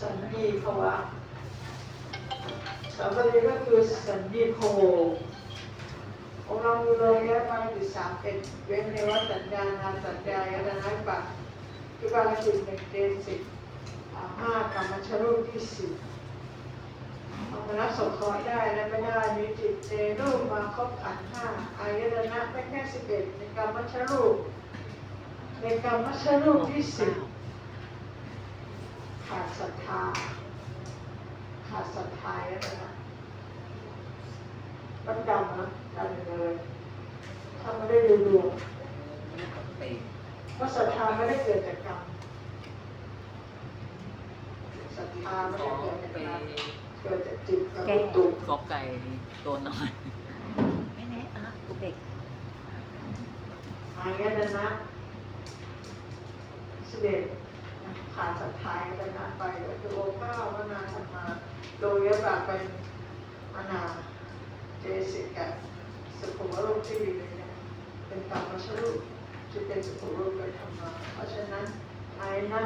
สัญญีภวะสัมปติก็คือสัญญีโพของเรามีเลยแยะมาอยู่สามเป็นเว้นในว่าสัญญานาสัญญายตนะปะที่บาลกิจหนึ่งเดนสิบอ่าห้ากรรมชรูปที่สิบเอามารับสงเคราะห์ได้และไม่ได้มีจิตเจรูปมาครบขันห้าอายตนะไม่แค่สิบเอ็ดในกรรมชรูปในกรรมชรูปที่สิบ ขาดศรัทธาขาดศรัทธาแล้วนะต้องดำนะดำเลยถ้าไม่ได้ดูดวงไปเพราะศรัทธาไม่ได้เกิดจากกรรมศรัทธาไม่ขอได้เกิดจากไปกรรมเกิดจากจิตกับตุกกอไก่ตัวน้อยไม่แน่อะกูเด็กอายตนะสิบเอ็ด ขาดศรัทธาอายตนะไปก็คือโอเก้านาธรรมาโดยยะบาเป็นมนาเจสิกะสุภวรูปที่ดีเลยเนี่ยเป็นกรรมชรูปที่เป็นสุภวรูปเป็นธรรมะเพราะฉะนั้นไอ้นะ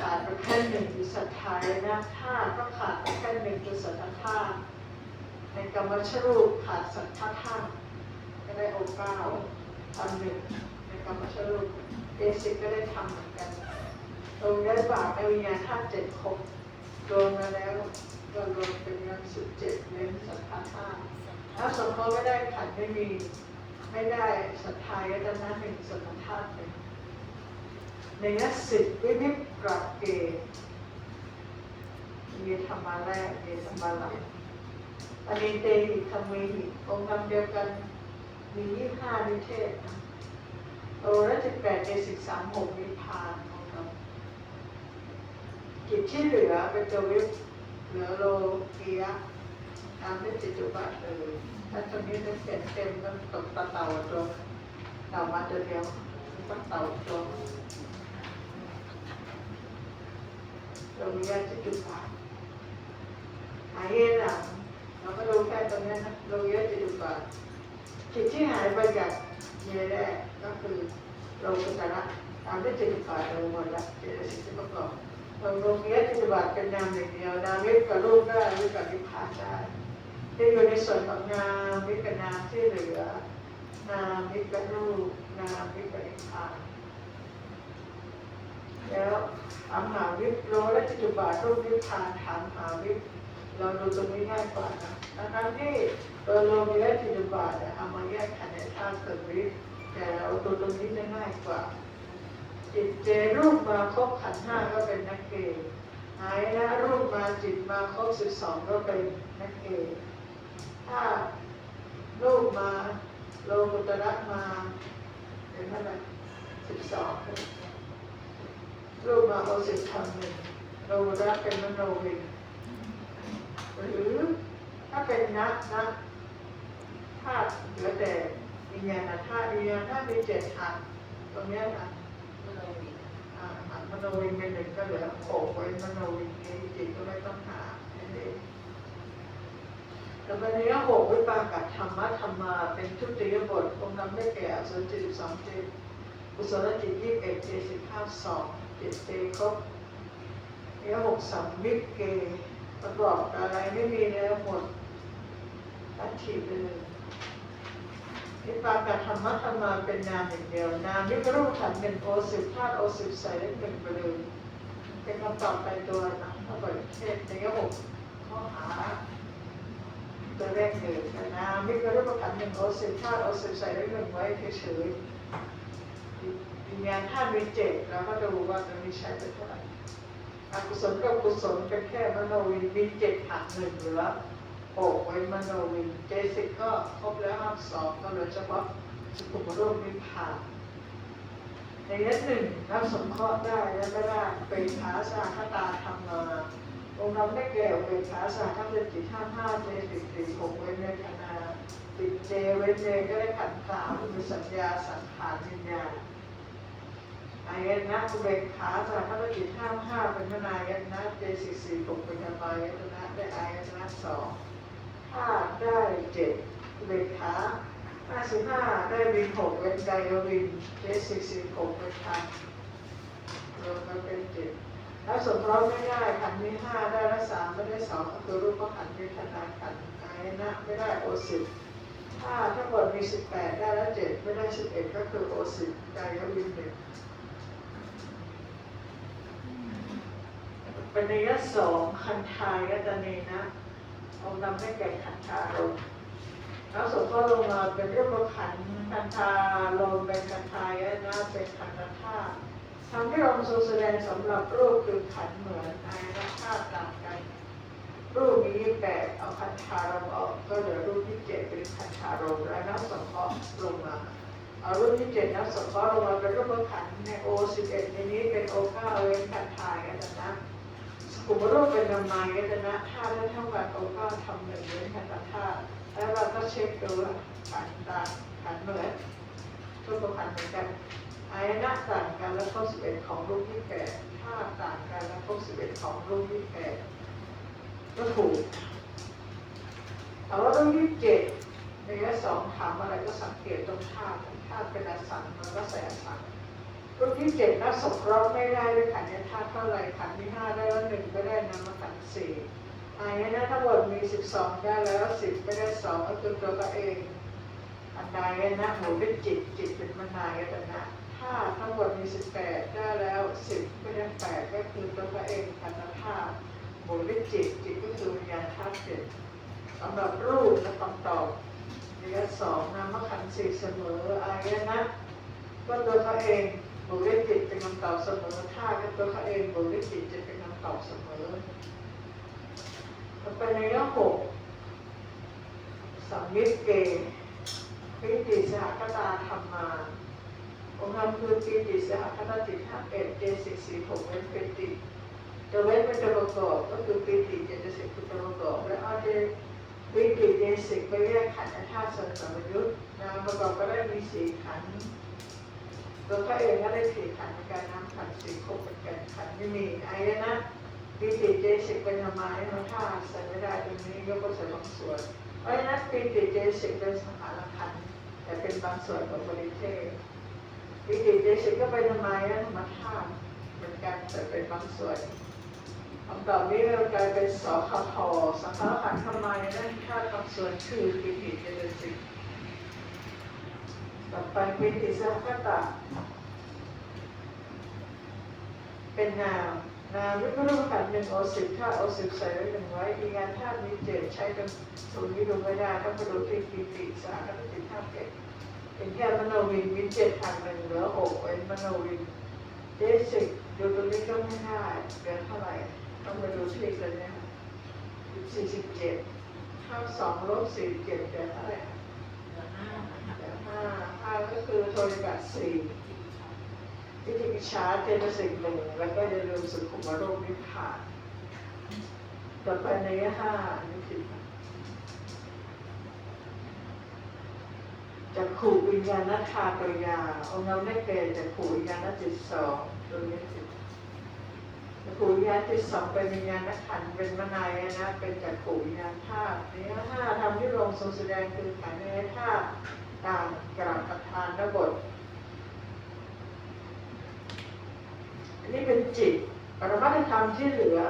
ขาดไปแค่หนึ่งคือศรัทธานะถ้าก็ขาดไปแค่หนึ่งคือศรัทธาในกรรมชรูปขาดศรัทธาท่าก็ได้โอเก้าทำหนึ่งในกรรมชรูปเจสิกก็ได้ทำเหมือนกัน ตรงได้บาปในวิญญาณธาตุเจ็ดครบรวมมาแล้วรวมเป็นเงินสิบเจ็ดเล่มสัทธาห้าถ้าสมมติไม่ได้ขันไม่มี ไม่ได้ศรัทธายตนะหนึ่งสัทธาหนึ่งในนัสิบวิวิปรับเกมีธรรมะแรกมีธรรมะหลังอันนี้เตหิธรรมหิองค์คำเดียวกันมียี่ห้านิเทศโอและสิแปดเจสิบสามหกนิพพาน ของเรากิจที่เหลือเป็นตัววิปเหลือโลกียะตามด้วยจิตจุบัติเลยถ้าตรงนี้จะเต็มเต็มต้องตกตะเต่าตัวเต่ามาตัวเดียวต้องเต่าตัวโลกียะจิตจุบัติหายหลังเราก็ดูแค่ตรงนี้นะลกียอะจิตจุบัติจิตที่หายไปจากเยแรกก็คือโลกุตระตามด้วยจิตจุบัติลงหมดละเจตสิกประกอบ เราลงเนี้ยปฏิบัติเป็นนามอย่างเดียวนามวิปกับรูปได้วิปกับนิพพานได้ที่อยู่ในส่วนของนามวิปกับนามที่เหลือ นามวิปกับรูปนามวิปกับนิพพานแล้วถามหาวิปโลและจิตุบาทรูปนิพพานถามหาวิปเราดูตรงนี้ง่ายกว่านะทั้งที่ตัวโลมีและจิตุบาทเอามาแยกขันธ์ธาตุเกิดวิปแต่เราดูตรงนี้ง่ายกว่า จิตเจรูปมาครบขันห้าก็เป็นนักเกย์หายนะรูปมาจิตมาครบสิบสองก็เป็นนักเกย์ถ้ารูปมาโลกุตระมาเป็นเท่าไหร่สิบสองรูปมาโอสิบทำหนึ่งโลกุตระเป็นมโนวิญหรือถ้าเป็นนักนักธาตุเหลือแต่วิญญาณธาตุวิญญาณธาตุมีเจ็ดหันตรงนี้นะ มโนวิญเป็นหนึ่งก็เหลือโขกไว้มโนวิญนี้จิตก็ไม่ต้องหานั่นเองแต่วันนี้หกวิปากับธรรมะธรรมาเป็นทุติยบทคงทำได้แก่อสุจิตสองจิตกุศลจิตยี่สิบเอ็ดเจสิบห้าสองเจิตเตครบเนี่ยหกสามวิปเกประกอบอะไรไม่มีแล้วหมดตัดถีบไปเลย วิปากธรรมะธรรมาเป็นนามอย่างเดียวนามวิปรูปขันเป็นโอสิบธาตุโอสิบใส่ได้เป็นไปเลยเป็นคำตอบไปตัวนะถ้าเปิดเทศในหกข้อหาตัวแรกเลยนามวิปรูปขันเป็นโอสิบธาตุโอสิบใส่ได้หนึ่งไว้เฉยๆวิญญาณธาตุมีเจ็ดแล้วก็ดูว่าจะมีใช้ไปเท่าไหร่อกุศลกับกุศลเป็นแค่มโนวิญมีเจ็ดหักหนึ่งเหลือ โอ้ไว้มโนวินเจสิกก็ครบแล้วครับสองก็เหลือเฉพาะสุขุมรูปนิพพานในยันหนึ่งรับสมเคราะห์ได้และไม่ได้เป็นขาสาคตาธรรมาองค์น้ำได้แก่เป็นขาสาคตจิตห้าห้าเจสิกสี่หกเว้นเวทนาติดเจเว้นเจก็ได้ขันธ์สามคือสัญญาสังขารวิญญาณอายนะอุเบกขาสาคตจิตห้าห้าเป็นมนายนะเจสิกสี่หกเป็นธรรมายนะได้อายนะสอง ห้าได้เจ็ดเวขาห้าสิบห้าได้วินหกเป็นไดโอวินเจสิบสิบหกเป็นทางรวมกันเป็นเจ็ดอถ้าสมรสไม่ได้ขันธ์มีห้าได้ละสามไม่ได้สองก็คือรูปขันธ์เวทนาขันธ์อายนะไม่ได้โอสิบถ้าทั้งหมดมีสิบแปดได้ละเจ็ดไม่ได้สิบเอ็ดก็คือโอสิบไกายวินหนึ่งเป็นระยะสองคันทายตเนนะ องค์นำให้แก่คันธาลมแล้วสมก็ลงมาเป็นรูปขันธ์คันธาลมเป็นคันทายนะเป็นคันธธาตุทำที่เราทรงแสดงสำหรับรูปคือขันเหมือนอายนะธาตุต่างกัน รูปมียี่แปดเอาคันธารมออกก็เหลือรูปที่เจ็ดเป็นคันธารมและนับสงเคราะห์ลงมาเอารูปที่เจ็ดนับสงเคราะห์ลงมาเป็นรูปขันในโอสิบเอ็ดในนี้เป็นโอเก้าเว้นคันธายกันนะ กลุ่มรูปเป็นนามายกันนะธาตุและเท่ากับโอเก้าทำเหนึ่งเว้นคันธาตุแล้วเราก็เช็คดูว่าขันตาขันเหมือนรูปขันเหมือนกันอายนะต่างกันและข้อสิบเอ็ดของรูปที่แปดธาตุต่างกันและข้อสิบเอ็ดของรูปที่แปดก็ถูกแต่ว่ารูปที่เจ็ดในยะสองถามอะไรก็สังเกตตรงธาตุธาตุเป็นอสังมันก็ใส่อสัง รูปที่เจ็ดนับสงเคราะห์ไม่ได้ด้วยขันธ์ในธาตุเท่าไรขันธ์ที่ห้าได้แล้วหนึ่งไม่ได้นำมาขันธ์สี่อายนะทั้งหมดมีสิบสองได้แล้วสิบไม่ได้สองก็คือตัวก็เอง อันใดนะหูเป็นจิตจิตเป็นมนายตนะถ้าทั้งหมดมีสิบแปดได้แล้วสิบไม่ได้แปดก็คือตัวพระเองพันธธาตุหูเป็นจิตจิตก็คือวิญญาณธาตุเจ็ดสำหรับรูปและคำตอบระยสองนามขันธ์สี่เสมออายนะก็ตัวพระเอง หมูเป็นจิตเป็นคำตอบเสมอธาตุก็ตัวพระเองหมูเป็นจิตจะเป็นคำตอบเสมอต่อไปในเระยะหกสัมมิตเกปิติสหคตาธรรมาองค์ธรรมคือปิติสหคตาจิตห้าเอ็ดเจสิกสี่หกเว้นปิติจะเว้นเป็นตัวประกอบก็คือปิติเจตสิกคือตัวประกอบและเอาเจปิติเจสิกไปแยกขันธ์ธาตุสังสารยุทธ์นามประกอบก็ได้มีสี่ขันธ์ ตัวพระเองก็ได้สี่ขันธ์การน้ำขันธ์สี่คบเป็นกันขันธ์ไม่มีอายนะปิติเจสิกเป็นธรรมะในธาตุใส่ไม่ได้ตรงนี้ยกก็ใส่บางส่วนเพราะฉะนั้นปีติเจสิกเป็นสังขารขันธ์แต่เป็นบางส่วนของบริเทศปีติเจสิกก็เป็นธรรมายะธรรมธาตุเหมือนกันแต่เป็นบางส่วนคำตอบนี้เรากลายเป็นสคทสังขารขันธ์ธรรมนั่นธาตุบางส่วนคือปีติเจสิก ต่อไปเปีติสังขตะ เป็นนามนามวิปรูปขันหนึ่งโอสิบธาตุโอสิบใส่ไว้หนึ่งไว้อีงานธาตุมีเจ็ดใช้เป็นตรงนี้ดูไม่ได้ต้องไปดูที่ปีติสาก็ติธาตุเจ็ดเป็นแค่มโนวินวินเจ็ดพันหนึ่งเหลือหกเว้นมโนวินเจสิกดูตรงนี้ก็ไม่ได้เหลือเท่าไหร่ต้องไปดูที่กันเนี่ยสี่สิบเจ็ดข้าสองลบสี่เจ็ดเหลือเท่าไหร่ ห้าห้าก็คือโทริบัตสี่วิธีชาร์จเจตสิกหนึ่งแล้วก็จะลืมสุขุมโรคนิพพานต่อไปในห้านี่คือจะขู่วิญญาณธาตัวยาองค์เราไม่เป็นจะขู่วิญญาณจิตสองตัวนี้สิจะ ขู่วิญญาณจิตสองเป็นวิญญาณขันเป็นมนายนะ เป็นจะขู่วิญญาณธาตุในห้าทำที่ลงทรงแสดงคือขันธ์ในธาตุต่างกราบประทานระบทอันนี้เป็นจิตปรมัตถธรรมที่เหลือ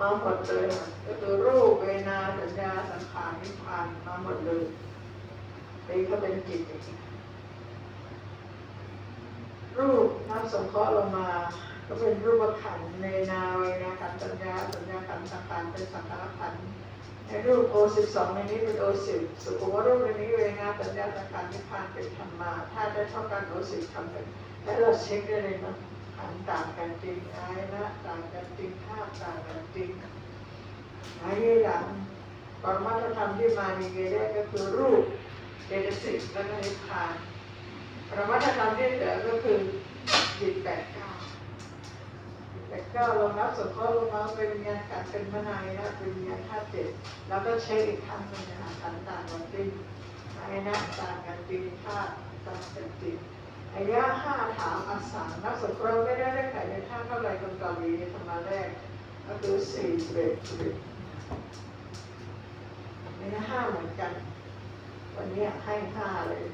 มาหมดเลยก็คือรูปเวนาสัญญาสังขารนิพพานมาหมดเลยนี่ก็เป็นจิตรูปน้ำสงเคราะห์ลงมา ก็เป็นรูปขันธ์เนนาเวนาขันสัญญาสัญญาขันสังขารเป็นสังขารขันธ์ในรูปโอสิบสองในนี้เป็นโอสิบสุขวรูปในนี้เวนาสัญญาสังขารนิพพานเป็นธรรมาถ้าได้เท่ากันโอสิบทำเป็นแล้วเราเช็คได้เลยนะขันต่างกันจริงอายนะต่างกันจริงภาพต่างกันจริงอายหลังปรมัตถธรรมที่มาในเกได้ก็คือรูปเจตสิกและนิพพานปรมัตถธรรมที่เหลือก็คือจิตแปดเก้าจิตแปดเก้าลงรับสงเคราะห์ลงมาเป็นวิญญาณขันธ์เป็นมนายนะเป็นวิญญาณธาตุเจ็ดแล้วก็เช็คอีกครั้งหนึงนะคะขันธ์ต่างกันจริงอายนะต่างกันจริงธาตุต่างกันจริงอายะห้าถามอาสานักสงเคราะห์ไม่ได้ได้ไขในท่าเท่าไรคำตอบนี้ธรรมาแรกก็คือสี่สิบเอ็ดสิบเอ็ดในห้าเหมือนกัน วันนี้ให้ห้าเลย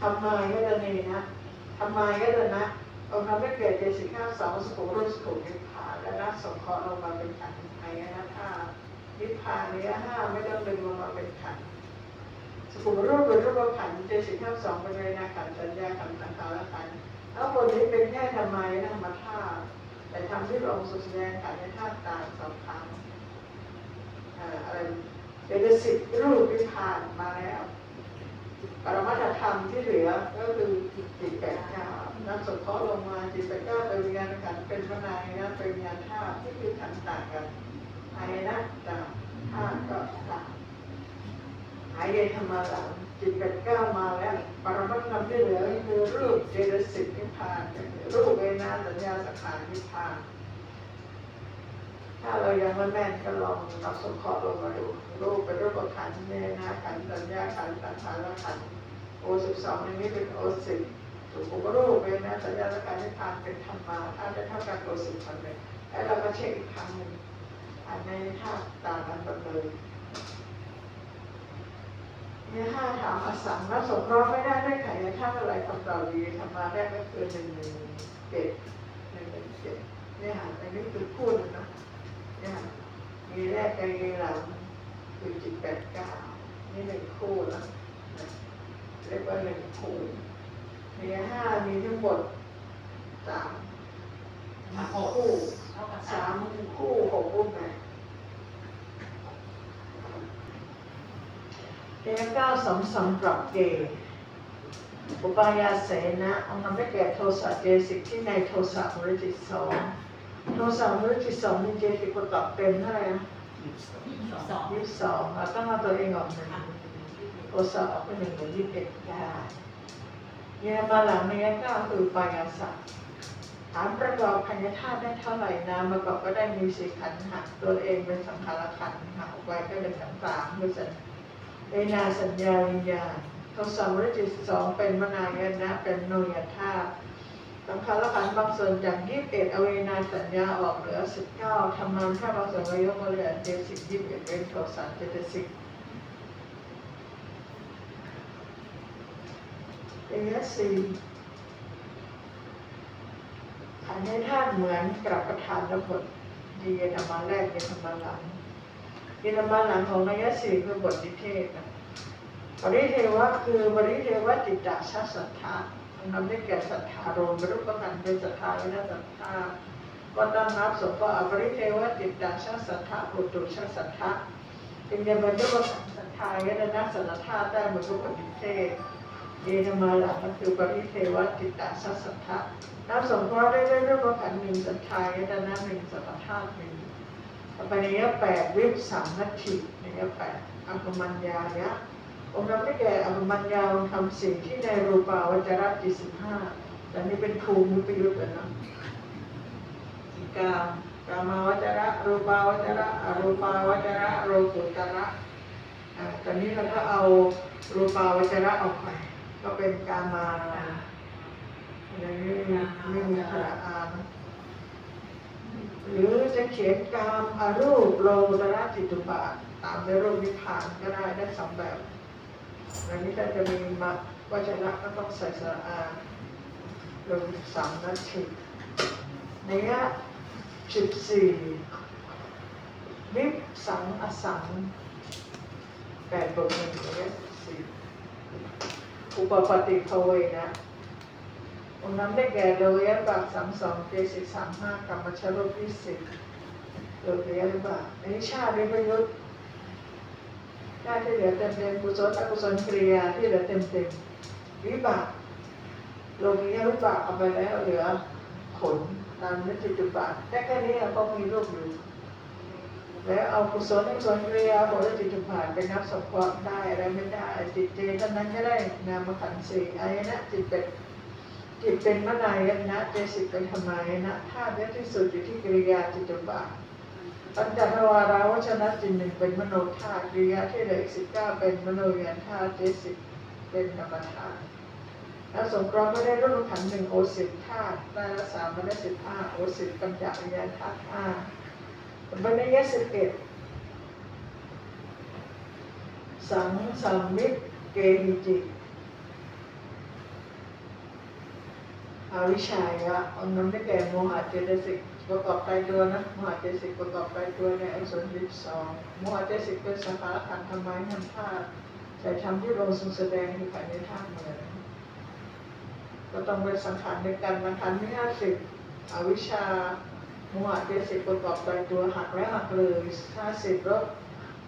ทำไมก็จะนี่นะทำไมก็จะนะป องค์ทำให้เกิดเจสิก้าสองสุขุรูปสุขุมนิพพานและนักสงเคราะห์ลงมาเป็นขันธ์ไอ้นะถ้านิพพานเนี้ยห้าไม่ต้องดึงลงมาเป็นขันธ์สุขุมรูปเป็นรูปขันธ์เจสิก้าสองเป็นเวนาขันธ์สัญญาขันธ์สังขารขันธ์แล้วบนนี้เป็นแค่ธรรมายธรรมธาตุแต่ทำที่ลงสุแสดงขันธ์ในธาตุต่างสองครั้งเอ่ออะไรเป็นสิบรูปนิพพานมาแล้วปรมัตถธรรมที่เหลือก็คือจิตแปดเก้า นักสงเคราะห์ลงมาจิตแปก้าเป็นวิญญาณขันเป็นพระนายนะเป็นวิญญาณธาตุที่คือขันต่างกันอายนะต่างธาตุก็ต่างหายใจธรรมะหลังจิตแปดเก้ามาแล้วปรมัตถธรรมที่เหลือก็คือรูปเจตสิกนิพพานก็คือรูปเวนาสัญญาสังขารนิพพานถ้าเรายังไม่แม่นก็ลองนับสงเคราะห์ลงมาดูรูปเป็นรูปขันธ์เนนาขันสัญญาขันธ์สังขารขันโอสิบสองในนี้เป็นโอสิบ สุขุมรูปเป็นะสัญญาและการนิพพานเป็นธรรมาถ้าจะเท่ากันโอสิบคนเลยแล้วเราก็เช็คอีกครั้งหนึ่งอันในท่าต่างกันหมดเลยเนี่ยห้าถามอสังแล้วสงเคราะห์ไม่ได้ได้ไขในท่าอะไรคำตอบดีธรรมาแรกก็คือหนึ่งหนึ่งเจ็ดหนึ่งหนึ่งเจ็ดเนี่ยอันนี้คือพูดนะเนี่ยมีแรกกับมีหลังคือจิตแปดเก้านี่หนึ่งคู่แล้วนะเรียกว่าหนึ่งคู่ มีห้ามีทั้งหมดสามคู่เท่ากับสามคู่หกรูปแบบเรียกเก้าสองสองปรับเกอุปายาเสนะองค์นำได้แก่โทสะเจสิกที่ในโทสะมรจิตสองโทรศัพท์มือที่สองนี่เจติประกอบเต็มเท่าไหร่นะสองยี่สิบสองเราต้องเอาตัวเองออกหนึ่งโทรศัพท์ออกไปหนึ่งหรือยี่สิบเอ็ดได้ เนี่ยมาหลังเนี้ยก็คือปายาสัตว์ถามประกอบพันธธาตุได้เท่าไหร่นะประกอบก็ได้มีสี่ขันธ์หักตัวเองเป็นสังขารขันธ์หักออกไปก็เป็นสังขารคือสัญเวนาสัญญาวิญญาณทศัพท์มือที่สองเป็นมนายนะเป็นโนยธาตุสังขารขันธ์บางส่วนจากยี่สิบเอ็ดเอาเวนาสัญญาออกเหลือสิบเก้าทำนานแค่บางส่วนก็ยกมาเหลือเจ็ดสิบยี่สิบเอ็ดเป็นโทสันเจ็ดสิบ เอสี่ขันธ์ให้าเหมือนกับประธานระบทดีเยนมาแรกเยนมาหลังเยนมาหลังของนายสีคือบทนิเทศนะปริเทวะคือบริเทวะจิตตชัสสัทธาทำได้แก่ศรัทธาโรมรูปกันเป็นศรัทธาและศรัทธาก็ต้องนับสมว่าอปริเทวจิตตาชาศรัทธาปุตุชาศรัทธาเป็นยังบรรลุศรัทธายะนะศรัทธาได้บรรลุปฏิเทศ เยนมาลักก็คือปริเทวจิตตาชาศรัทธานับสมเพราะได้ได้รูปขันธ์หนึ่งศรัทธายะนะหนึ่งศรัทธาหนึ่งอปในยแปดวิปสามนัตถิในยแปดอัปมัญญายะองค์นั้นได้แก่อภิมัญญาทำสิ่งที่ในรูปาวจระจิตสิบห้าแต่นี่เป็นภูมิประยุทธ์อะนะอีกามกามาวจระรูปาวจระอรูปาวจระโรกุตระอะตอนนี้เราก็เอารูปาวจระออกไป ก็เป็นการมาอย่างนี้ไม่มีขระอานหรือจะเขียนกามอารูปโลกุตระจิตตุบาท ตามด้วยรูปนิพพานก็ได้ได้สองแบบอันนี้ก็จะมีมาวัชนะก็ต้องใส่สระอาลงสามนาทีในยสิบสี่วิปสังอสังแปดบทหนึ่งในยะสิบสี่ อุปปติภเวนะองนั้นได้แก่โดยบาสามสองเจสิกสามห้ากรรมชรูปที่สิบโดยยะบากอันนี้ชาติวิปยุทธได้ที่เหลือเต็มเต็มกุศลอกุศลกริยาที่เหลือเต็มเต็มวิบากโลกียวิบากเอาไปแล้วเหลือผลตามนิจจุบาทแต่แค่นี้ก็มีรูปอยู่ แล้วเอากุศลอกุศลกิริยาผลจิตจุบาทไปนับสมควรได้อะไรไม่ได้ จิตเจเท่านั้นก็ได้นามขันธ์สี่อายนะจิตเป็นจิตเป็นมนายนะเจสิกเป็นธรรมายนะธาตุที่สุดอยู่ที่กิริยาจิตจุบาปัญจทวาราวชนะจิตหนึ่งเป็นมโนธาตุกิริยาที่เหลืออีกสิบเก้าเป็นมโนยานธาตุเจสิบเป็นธรรมธาตุแล้วสงเคราะห์ไม่ได้รูปขันหนึ่งโอสิบธาตุได้ละสามไม่ได้สิบห้าโอสิบปัญจวิญญาณธาตุห้า บันนี้ยี่สิบเอ็ดสังสัมมิตเกหิจิอาวิชายะองค์นั้นได้แก่โมหะเจตสิกประกอบไปตัวนะโมหะเจตสิกประกอบไปตัวในอสุนยิบสองโมหะเจตสิกเป็นสังขาขันธ์ทำไมทำท่าตุแต่ทำที่ลงทรงแสดงคือภายในท่าเหมือนก็ต้องเป็นสังขารในการสังขารที่ห้าสิบอวิชชา โมหะเจตสิกประกอบไปตัวหักและหักเลยห้าสิบลบ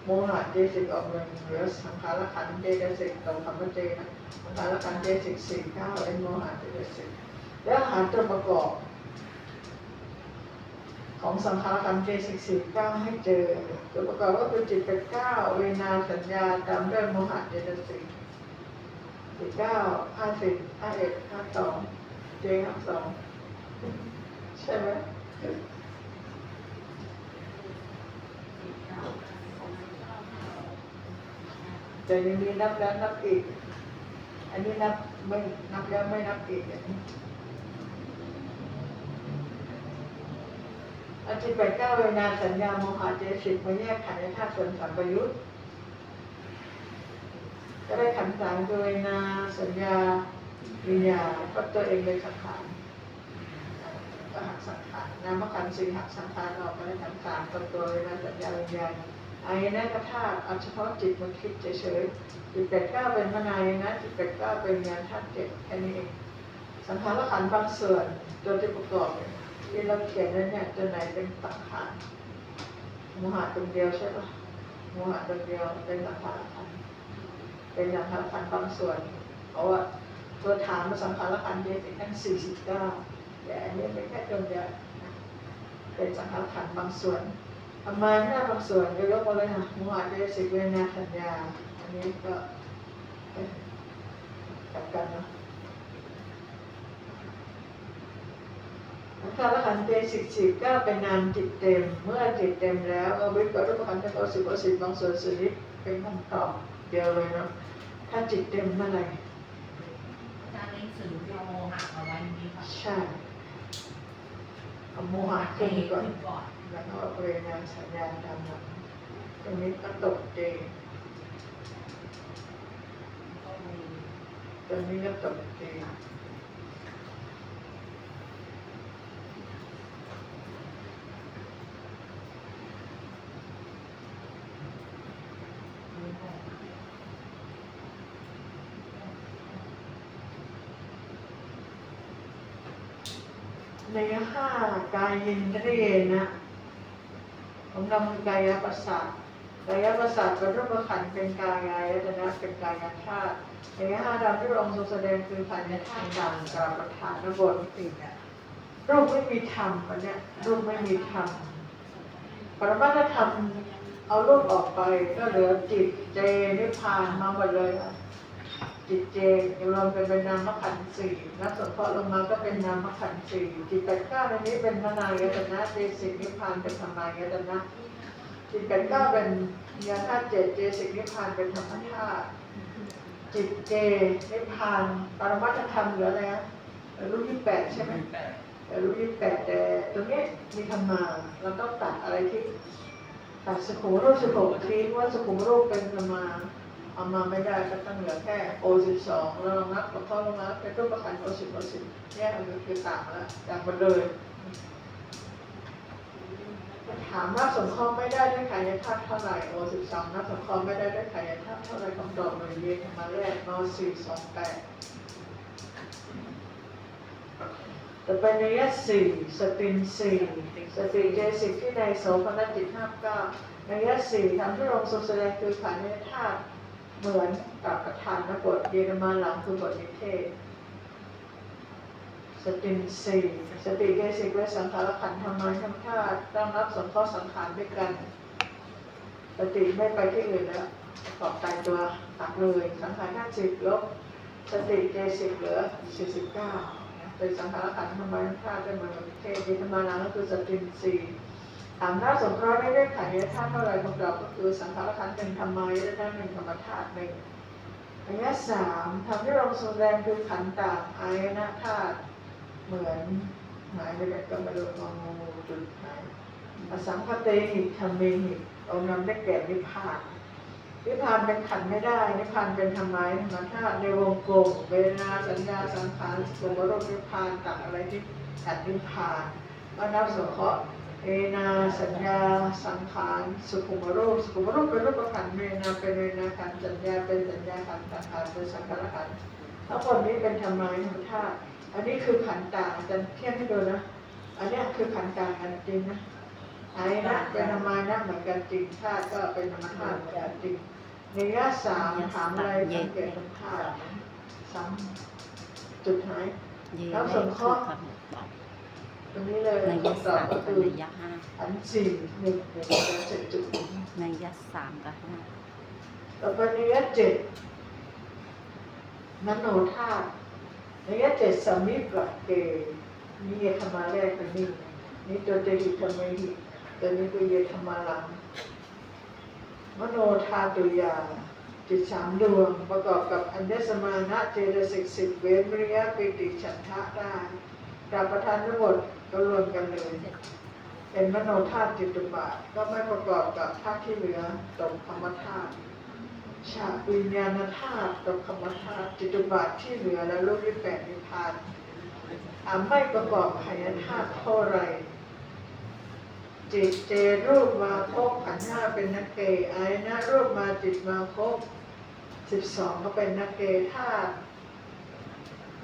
โมหะเจตสิกออกหนึ่งเหลือสังขารขันเจตสิกตรงคำว่าเจนะสังขารขันเจตสิกสี่เก้าเอ็นโมหะเจตสิกแล้วหาตัวประกอบของสังขารขันเจสิกสี่เก้าให้เจอตัวประกอบก็คือจิตเป็นเก้าเวนาสัญญาตามด้วยโมหะเจตสิกสิบเก้าห้าสิบห้าเอ็ดห้าสองเจห้าสองใช่ไหม แต่ยังมีนับแล้วนับอีก อันนี้นับไม่นับแล้วไม่นับอีกอันนี้อาทิตย์แปดเก้าเวนาสัญญาโมหะเจสิกมาแยกขันธ์ในธาตุส่วนสัมปยุตก็ได้ขันธ์สามคือเวนาสัญญาวิญญาก็ตัวเองเป็นสังขารก็หักสังขารนามขันธ์สี่หักสังขารออกก็ได้ขันธ์สามตัวตัวเวนาสัญญาวิญญาณ อายนะกธาตุเอาเฉพาะจิตมันคิดเฉยๆจิตแปดเก้าเป็นมนายนะจิตแปดเก้าเป็นญาณธาตุเจ็ดแค่นี้เองสังขารขันธ์บางส่วนตัวที่ประกอบเนี่ยที่เราเขียนนั้นเนี่ยตัวไหนเป็นสังขารโมหะตัวเดียวใช่ปะโมหะตัวเดียวเป็นสังขารขันธ์เป็นสังขารขันธ์บางส่วนเพราะว่าตัวฐานมันสังขารขันธ์เยอะถึงตั้งสี่สิบเก้าแต่อันนี้เป็นแค่ตัวเดียวเป็นสังขารขันธ์บางส่วน ทำมไม่ได้บางส่วนก็ยกมาเลยนะโมหะเจสิกเวนาสัญญา อันนี้ก็กลับกันเนาะสังขารขันเจสิกสิบก็เป็นนามจิตเต็ม เมื่อจิตเต็มแล้วเอาวิปัสสนาขันธ์เป็นอสิบอสิบบางส่วนสิริเป็นคำตอบเดียวเลยเนาะ ถ้าจิตเต็มเมื่อไหร่อาจารย์หนังสือเราโมหะเอาไว้นี้ค่ะใช่เอาโมหะเทขึ้นก่อนขึ้นก่อน แล้วก็เวนาสัญญาตามหลังตรงนี้ก็ตกเจตรงนี้ก็ตกเจในห้ากายยินทรียนะ ของเราคือกายประสาทกายประสาทเป็นรูปขันเป็นกายายตนะเป็นกายธาตุในห้าดาวที่รองค์ทรงแสดงคือขันธ์ธาตุต่างกับประธานบทติดอะรูปไม่มีธรรมอันเนี้ยรูปไม่มีธรรมปรมัตถธรรมเอารูปออกไปก็เหลือจิตเจนิพพานมาหมดเลยอะ จิตเจรวมเป็นเป็นนามขันธ์สี่นับสงเคราะห์ลงมาก็เป็นนามขันธ์สี่จิตแปดเก้าในนี้เป็นมนายตนะเจสิกนิพพานเป็นธรรมายตนะจิตแปดเก้าเป็นยาธาตุเจเจสิกนิพพานเป็นธรรมธาตุจิตเจนิพพานปรมัตถธรรมเหลืออะไรนะรู้ยี่แปดใช่ไหมแต่รู้ยี่แปดแต่ตรงนี้มีธรรมาเราต้องตัดอะไรที่ตัดสุขุมรูปสุขุมทิ้งว่าสุขุมรูปเป็นธรรมา เอามาไม่ได้ก็ต้องเหลือแค่โอสิบสองแล้วเรานับกับพ่อลงมาเป็นรูปประคันโอสิบโอสิบเนี่ยมันคือต่างแล้วต่างหมดเลยถามนับสงเคราะห์ไม่ได้ด้วยขายธาตุเท่าไหร่โอสิบสองนับสงเคราะห์ไม่ได้ด้วยขายธาตุเท่าไหร่คำตอบหน่วยเรียนมาแรกนอสี่สองแปดต่อไปในยะสี่สตินสี่สติเจสิกที่ในโสภณจิตห้าเก้าในยะสี่ทำที่องค์ทรงแสดงคือขายธาตุ เหมือนกับประธานนบทเยนมาหลังคือบทนิเทศสตินสี่สติเกสิกและสังขารขันธ์ธรรมะทั้งธาตุต้องรับสงเคราะห์สังขารด้วยกัน สติไม่ไปที่อื่นแล้วประกอบตายตัวตักเลยสังขารห้าสิบลบสติเกสิกเหลือสี่สิบเก้าเป็นสังขารขันธ์ธรรมะทั้งธาตุเป็นเหมือนกับเทศที่ธรรมะนั้นก็คือสตินสี่ ถามถ้าสงเคราะห์ได้ด้ขันธ์ธาตุเท่าไรคำตอบก็คือสังขารขันธ์เป็นธรรมะและได้หนึ่งธรรมธาตุหนึ่งระยะสามทำให้เราแสดงคือขันต่างอายนะธาตุเหมือนหมายไปแบบกำมะโดงองูจุดหมายอสังคเตหิธรรมเมหิองค์นำได้แก่นิพพานนิพพานเป็นขันไม่ได้นิพพานเป็นธรรมะธรรมธาตุในวงกลมเวนาสัญญาสังขารสุขโรคนิพพานตัดอะไรที่ตัดนิพพานว่านับสงเคราะห์ เวทนาสัญญาสังขารสุขุมโรคสุขุมโรคเป็นรูปขันธ์เวทนาเป็นเวทนาขันธ์สัญญาเป็นสัญญาขันธ์สังขารเป็นสังขารขันธ์ทั้งหมดนี้เป็นธรรมะธรรมธาตุอันนี้คือขันธ์ต่างอาจารย์เทียบให้ดูนะ อันเนี้ยคือขันธ์ต่างกันจริงนะไอ้นะเป็นธรรมานะเหมือนกันจริงธาตุก็เป็นธรรมธาตุเหมือนกันจริงในยะสามถามอะไรสังเกตธรรมธาตุสามจุดหายเย่แล้วสงเคราะห์คำตอบ ตรงนี้เลยในยะตอสาบมก็กับคือในยะห้าอันสี่หนึ่งเดี๋ยวจะเสร็จจุดในยะสามกับห้าต่อไปในยะเจ็ดมโนธาตุในยะเจ็ดสามิปะเกนี่ธรรมาแรกเป็นนี่นี่ตัวเตหิธรรมหิตัวนี้ตัวเยธรรมาลังมโนธาตุยาจิตสามดวงประกอบกับอัญญสมานะเจตสิกสิบเวมริยะปิติฉันทะได้ การประทานทั้งหมดก็รวมกันเลยเป็นมโนธาตุจิตตุบาทก็ไม่ประกอบกับธาตุที่เหลือตกธรรมธาตุชาวิญญาณธาตุตกธรรมธาตุจิตตุบาทที่เหลือและรูปที่แปดนิพพานอาไม่ประกอบขยธาตุเท่าไรจิตเจรูปมาคบขันธ์ห้าเป็นนักเกย์อายนะรูปมาจิตมาคบสิบสองก็เป็นนักเกยธาตุ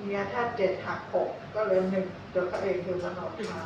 มีธาตุเจ็ดหักหกก็เหลือหนึ่งตัวเขาเองคือมโนธา